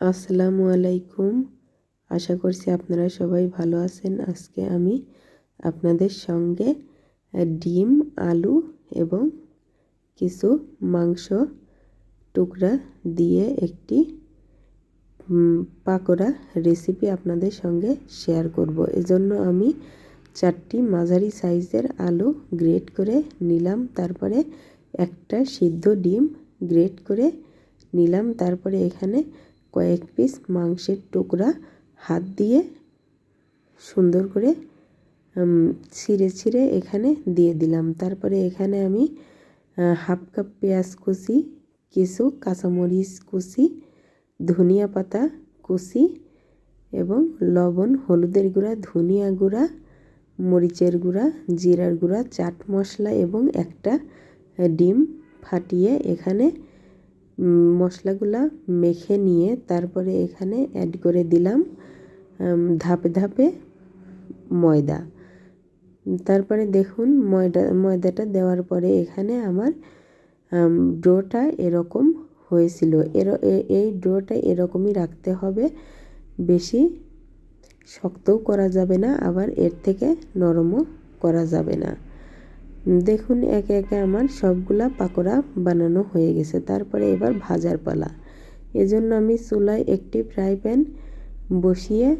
আসসালামু আলাইকুম। আশা করছি আপনারা সবাই ভালো আছেন। আজকে আমি আপনাদের সঙ্গে ডিম, আলু এবং কিছু মাংস টুকরা দিয়ে একটি পাকোড়া রেসিপি আপনাদের সঙ্গে শেয়ার করব। এজন্য আমি চারটি মাঝারি সাইজের আলু গ্রেট করে নিলাম, তারপরে একটা সিদ্ধ ডিম গ্রেট করে নিলাম, তারপরে এখানে কয়েক পিস মাংসের টুকরা হাত দিয়ে সুন্দর করে ছিঁড়ে ছিঁড়ে এখানে দিয়ে দিলাম। তারপরে এখানে আমি হাফ কাপ পেঁয়াজ কুচি, কিছু কাঁচামরিচ কুচি, ধনিয়া পাতা কুচি এবং লবণ, হলুদের গুঁড়া, ধনিয়া গুঁড়া, মরিচের গুঁড়া, জিরার গুঁড়া, চাট মশলা এবং একটা ডিম ফাটিয়ে এখানে মশলাগুলা মেখে নিয়ে তারপরে এখানে অ্যাড করে দিলাম ধাপে ধাপে ময়দা। তারপরে দেখুন ময়দা, ময়দাটা দেওয়ার পরে এখানে আমার ডোটা এরকম হয়েছিল। এর এই ডোটা এরকমই রাখতে হবে, বেশি শক্তও করা যাবে না, আবার এর থেকে নরমও করা যাবে না। দেখুন, একে একে আমার সবগুলা পাকোড়া বানানো হয়ে গেছে। তারপরে এবার ভাজার পালা। এজন্য আমি চুলায় একটি ফ্রাই প্যান বসিয়ে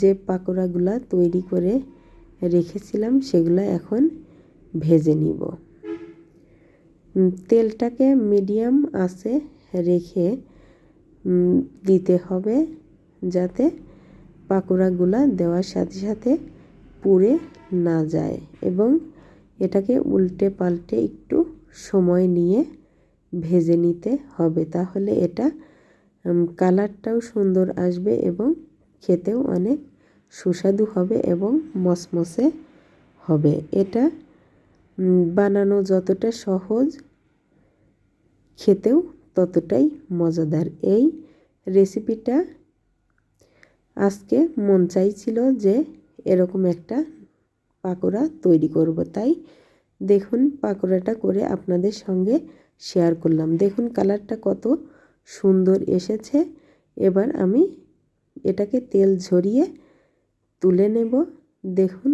যে পাকোড়াগুলা তৈরি করে রেখেছিলাম, সেগুলো এখন ভেজে নিব। তেলটাকে মিডিয়াম আছে রেখে দিতে হবে যাতে পাকোড়াগুলা দেওয়ার সাথে সাথে পুড়ে না যায় এবং এটাকে উল্টে পাল্টে একটু সময় নিয়ে ভেজে নিতে হবে। তাহলে এটা কালারটাও সুন্দর আসবে এবং খেতেও অনেক সুস্বাদু হবে এবং মসমসে হবে। এটা বানানো যতটা সহজ খেতেও ততটাই মজাদার। এই রেসিপিটা আজকে মন চাইছিল যে এরকম একটা পাকোড়া তৈরি করব। তাই দেখুন পাকোড়াটা করে আপনাদের সঙ্গে শেয়ার করলাম। দেখুন কালারটা কত সুন্দর এসেছে। এবার আমি এটাকে তেল ঝরিয়ে তুলে নেব। দেখুন